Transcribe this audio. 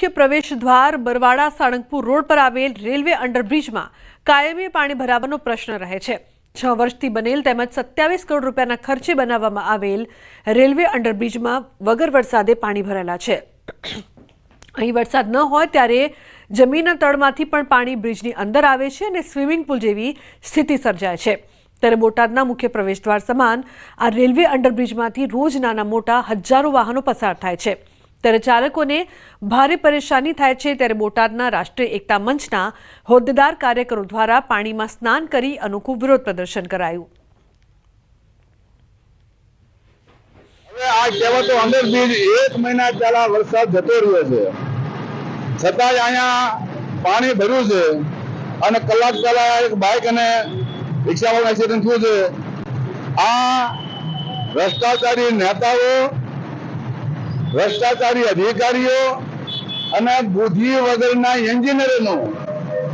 મુખ્ય પ્રવેશ દ્વાર બરવાડા સાળંગપુર રોડ પર આવેલ રેલવે અંડરબ્રિજમાં કાયમી પાણી ભરાવાનો પ્રશ્ન રહે છે. છ વર્ષથી બનેલ તેમજ સત્યાવીસ કરોડ રૂપિયાના ખર્ચે બનાવવામાં આવેલ રેલવે અંડરબ્રિજમાં વગર વરસાદે પાણી ભરાયેલા છે. અહીં વરસાદ ન હોય ત્યારે જમીનના તળમાંથી પણ પાણી બ્રિજની અંદર આવે છે અને સ્વિમિંગ પુલ જેવી સ્થિતિ સર્જાય છે. ત્યારે બોટાદના મુખ્ય પ્રવેશદ્વાર સમાન આ રેલવે અંડરબ્રિજમાંથી રોજ નાના મોટા હજારો વાહનો પસાર થાય છે. ત્યારે ચાલકોને ભારે પરેશાની થાય છે ત્યારે બોટાદના રાષ્ટ્રીય એકતા મંચના હોદ્દેદાર કાર્યકરો દ્વારા પાણીમાં સ્નાન કરી અનોખું વિરોધ પ્રદર્શન કરાયું. આ કહેવાતો અંડરબ્રિજ એક મહિના પહેલા વરસાદ જતો રહ્યો છે. છતાંય અહીંયા પાણી ભર્યું છે અને કલાક પહેલા એક બાઇક અને રિક્ષાવાળાનું એક્સિડન્ટ થયું છે. આ ભ્રષ્ટાચારી નેતાઓ ભ્રષ્ટાચારી અધિકારીઓ અને બુદ્ધિ વગરના એન્જિનિયરોનું